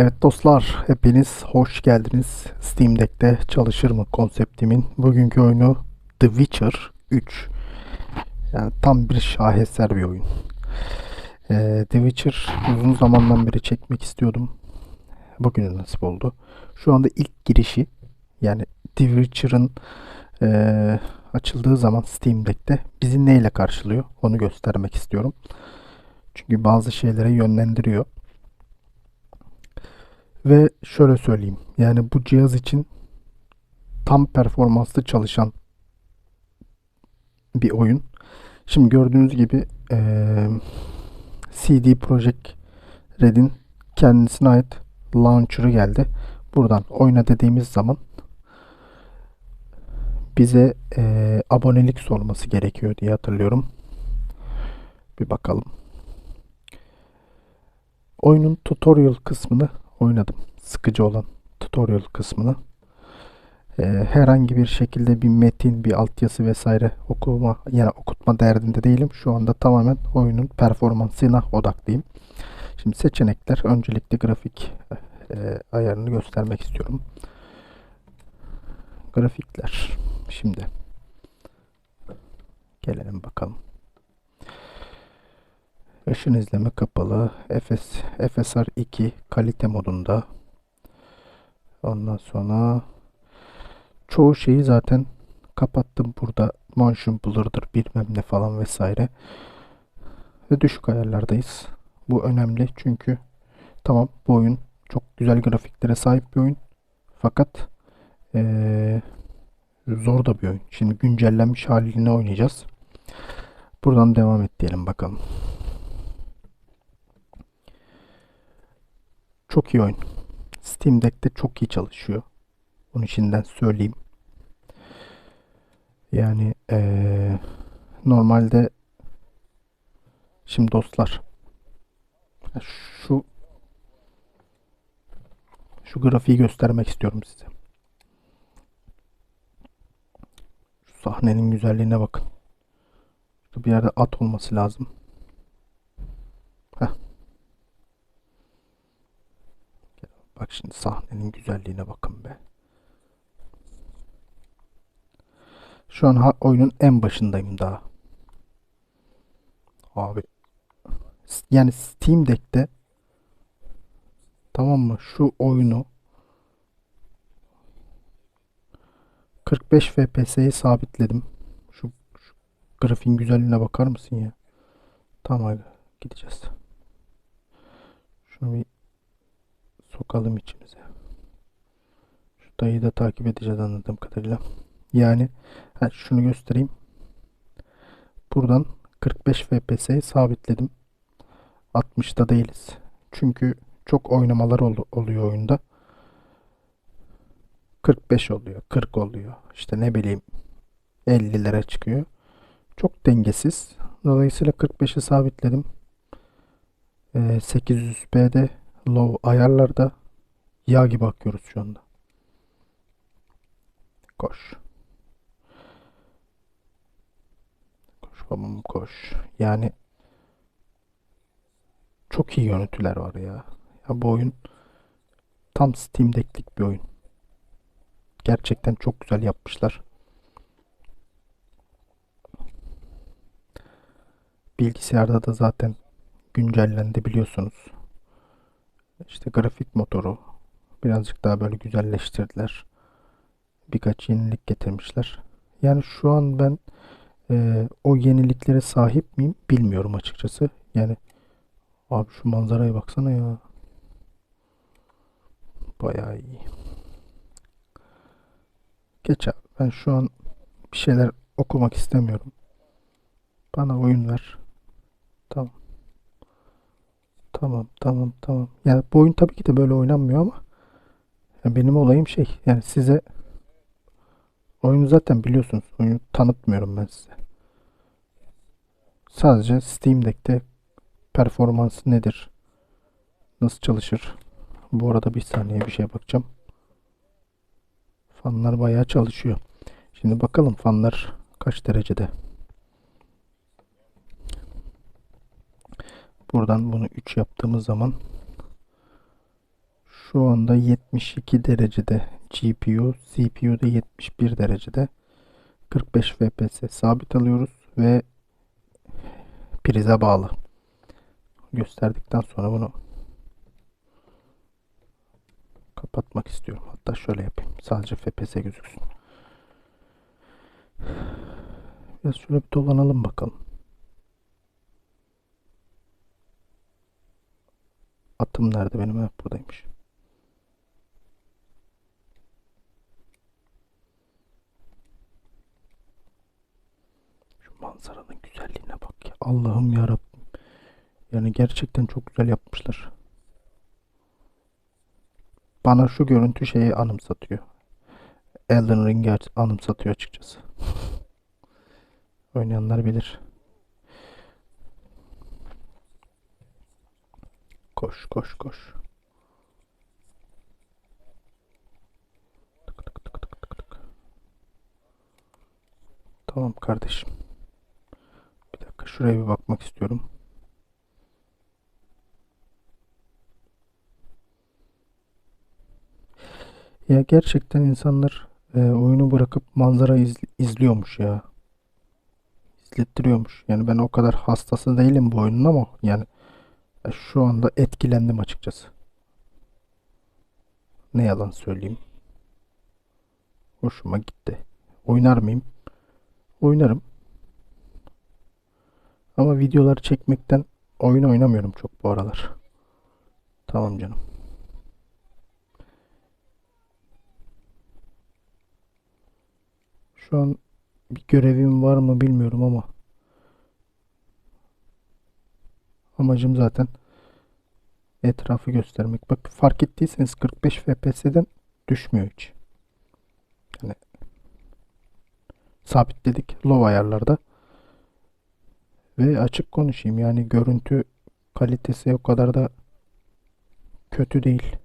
Evet dostlar, hepiniz hoş geldiniz. Steam Deck'te çalışır mı konseptimin bugünkü oyunu The Witcher 3. Yani tam bir şaheser bir oyun. Ee, The Witcher uzun zamandan beri çekmek istiyordum. Bugün nasip oldu. Şu anda ilk girişi yani The Witcher'ın ee, açıldığı zaman Steam Deck'te bizi neyle karşılıyor onu göstermek istiyorum. Çünkü bazı şeylere yönlendiriyor. Ve şöyle söyleyeyim. Yani bu cihaz için tam performanslı çalışan bir oyun. Şimdi gördüğünüz gibi eee, CD Projekt Red'in kendisine ait launcher'ı geldi. Buradan oyna dediğimiz zaman bize eee, abonelik sorması gerekiyor diye hatırlıyorum. Bir bakalım. Oyunun tutorial kısmını oynadım. Sıkıcı olan tutorial kısmını. Ee, herhangi bir şekilde bir metin, bir altyazı vesaire okuma yani okutma derdinde değilim. Şu anda tamamen oyunun performansına odaklıyım. Şimdi seçenekler öncelikle grafik e, ayarını göstermek istiyorum. Grafikler. Şimdi gelelim bakalım. Işın izleme kapalı. FS, FSR 2 kalite modunda. Ondan sonra çoğu şeyi zaten kapattım burada. Motion Blur'dır bilmem ne falan vesaire. Ve düşük ayarlardayız. Bu önemli çünkü tamam bu oyun çok güzel grafiklere sahip bir oyun. Fakat ee, zor da bir oyun. Şimdi güncellenmiş halini oynayacağız. Buradan devam et diyelim bakalım. Çok iyi oyun. Steam Deck'te çok iyi çalışıyor. Bunu şimdiden söyleyeyim. Yani eee, normalde şimdi dostlar şu şu grafiği göstermek istiyorum size. Şu sahnenin güzelliğine bakın. Şu bir yerde at olması lazım. Bak şimdi sahnenin güzelliğine bakın be. Şu an oyunun en başındayım daha. Abi yani Steam Deck'te tamam mı şu oyunu 45 FPS'ye sabitledim. Şu, şu grafiğin güzelliğine bakar mısın ya? Tamam abi gideceğiz. Şunu bir sokalım içimize. Şu dayıyı da takip edeceğiz anladığım kadarıyla. Yani ha, şunu göstereyim. Buradan 45 FPS'ye sabitledim. 60'da değiliz. Çünkü çok oynamalar ol- oluyor oyunda. 45 oluyor, 40 oluyor. İşte ne bileyim 50'lere çıkıyor. Çok dengesiz. Dolayısıyla 45'i sabitledim. Ee, 800p'de low ayarlarda yağ gibi akıyoruz şu anda. Koş. Koş babam koş. Yani çok iyi görüntüler var ya. Ya bu oyun tam Steam Deck'lik bir oyun. Gerçekten çok güzel yapmışlar. Bilgisayarda da zaten güncellendi biliyorsunuz. İşte grafik motoru birazcık daha böyle güzelleştirdiler. Birkaç yenilik getirmişler. Yani şu an ben e, o yeniliklere sahip miyim bilmiyorum açıkçası. Yani abi şu manzaraya baksana ya. Bayağı iyi. Geç abi. Ben şu an bir şeyler okumak istemiyorum. Bana oyun ver. Tamam. Tamam, tamam, tamam. Yani bu oyun tabii ki de böyle oynanmıyor ama ya benim olayım şey yani size oyunu zaten biliyorsunuz. Oyunu tanıtmıyorum ben size. Sadece Steam Deck'te performansı nedir? Nasıl çalışır? Bu arada bir saniye bir şeye bakacağım. Fanlar bayağı çalışıyor. Şimdi bakalım fanlar kaç derecede? Buradan bunu 3 yaptığımız zaman Şu anda 72 derecede GPU, CPU da 71 derecede. 45 FPS sabit alıyoruz ve prize bağlı. Gösterdikten sonra bunu kapatmak istiyorum. Hatta şöyle yapayım. Sadece FPS gözüksün. Biraz şöyle bir dolanalım bakalım. Atım nerede benim? Hep buradaymış. Şu manzaranın güzelliğine bak ya. Allah'ım ya Rabbim. Yani gerçekten çok güzel yapmışlar. Bana şu görüntü şeyi anımsatıyor. Elden Ring'i anımsatıyor açıkçası. Oynayanlar bilir. Koş koş koş. Tık tık tık tık tık. Tamam kardeşim. Bir dakika şuraya bir bakmak istiyorum. Ya gerçekten insanlar e, oyunu bırakıp manzara iz- izliyormuş ya. İzlettiriyormuş. Yani ben o kadar hastası değilim bu oyunun ama yani şu anda etkilendim açıkçası. Ne yalan söyleyeyim. Hoşuma gitti. Oynar mıyım? Oynarım. Ama videolar çekmekten oyun oynamıyorum çok bu aralar. Tamam canım. Şu an bir görevim var mı bilmiyorum ama amacım zaten etrafı göstermek. Bak fark ettiyseniz 45 FPS'den düşmüyor hiç. Yani sabitledik low ayarlarda. Ve açık konuşayım yani görüntü kalitesi o kadar da kötü değil.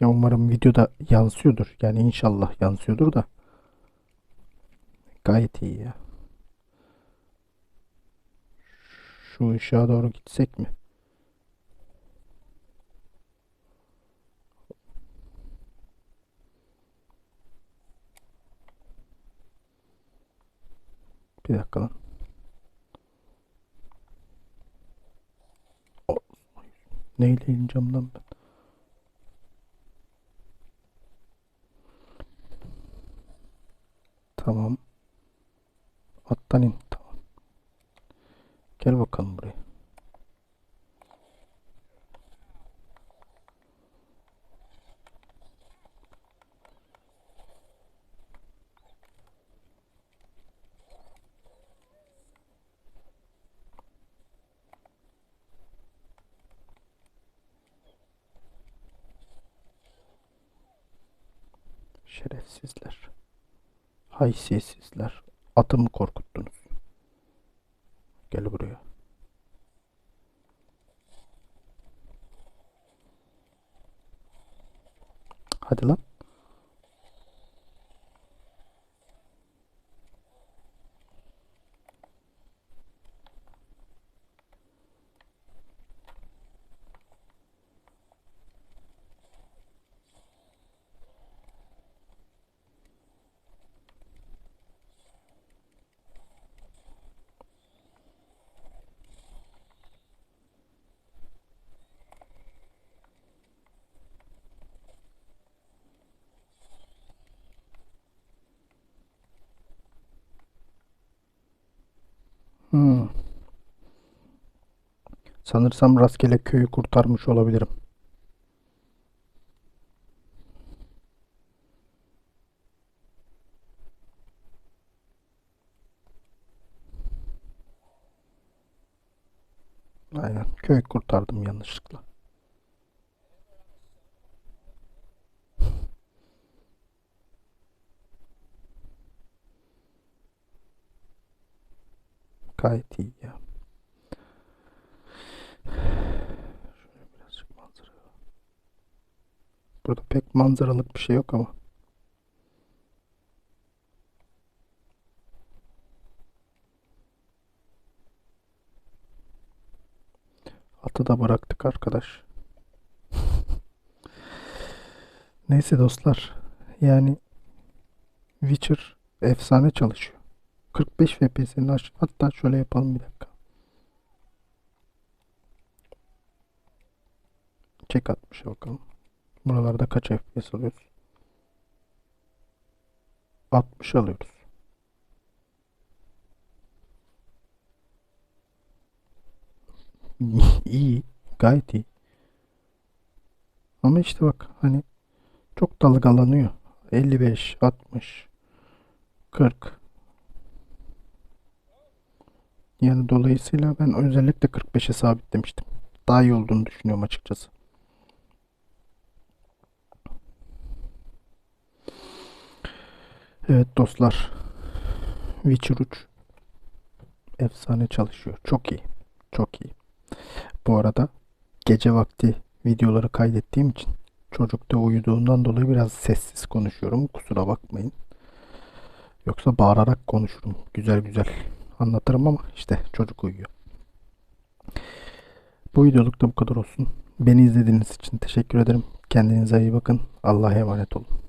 Ya umarım videoda yansıyordur. Yani inşallah yansıyordur da. Gayet iyi ya. Şu ışığa doğru gitsek mi? Bir dakika lan. O- Neyle ineceğim lan ben? Tamam. Attan in. Gel bakalım buraya. Şerefsizler. Haysiyetsizler. Atımı korkuttunuz. Gel buraya. Hadi lan. Hmm. Sanırsam rastgele köyü kurtarmış olabilirim. Aynen. Köy kurtardım yanlışlıkla. Gayet iyi ya. Şöyle birazcık manzara. Burada pek manzaralık bir şey yok ama. 6'da bıraktık arkadaş. Neyse dostlar. Yani Witcher efsane çalışıyor. 45 FPS'nin aş hatta şöyle yapalım bir dakika. Çek 60'a bakalım. Buralarda kaç FPS alıyoruz? 60 alıyoruz. İyi, gayet iyi. Ama işte bak hani çok dalgalanıyor. 55, 60, 40. Yani dolayısıyla ben özellikle 45'e sabitlemiştim. Daha iyi olduğunu düşünüyorum açıkçası. Evet dostlar. Witcher 3 efsane çalışıyor. Çok iyi. Çok iyi. Bu arada gece vakti videoları kaydettiğim için çocuk da uyuduğundan dolayı biraz sessiz konuşuyorum. Kusura bakmayın. Yoksa bağırarak konuşurum. Güzel güzel anlatırım ama işte çocuk uyuyor. Bu videoluk da bu kadar olsun. Beni izlediğiniz için teşekkür ederim. Kendinize iyi bakın. Allah'a emanet olun.